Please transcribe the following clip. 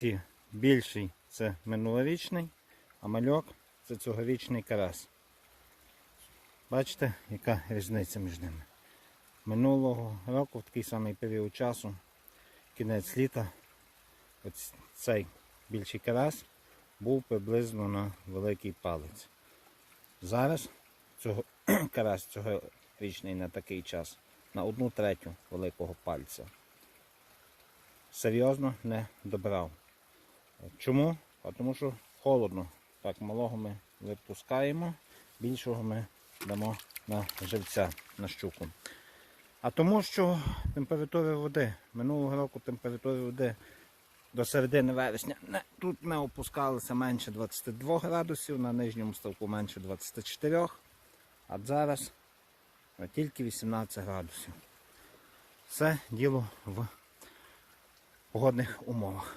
Ті більший це минулорічний, а мальок це цьогорічний карась. Бачите, яка різниця між ними? Минулого року в такий самий період часу, кінець літа, ось цей більший карась був приблизно на великий палець. Зараз цього карась цьогорічний на такий час на одну третю великого пальця. Серйозно не добрав. Чому? Тому що холодно. Так, малого ми випускаємо, більшого ми дамо на живця, на щуку. А тому що температури води, минулого року температури води до середини вересня не, тут не опускалися менше 22 градусів, на нижньому ставку менше 24, а зараз тільки 18 градусів. Все діло в погодних умовах.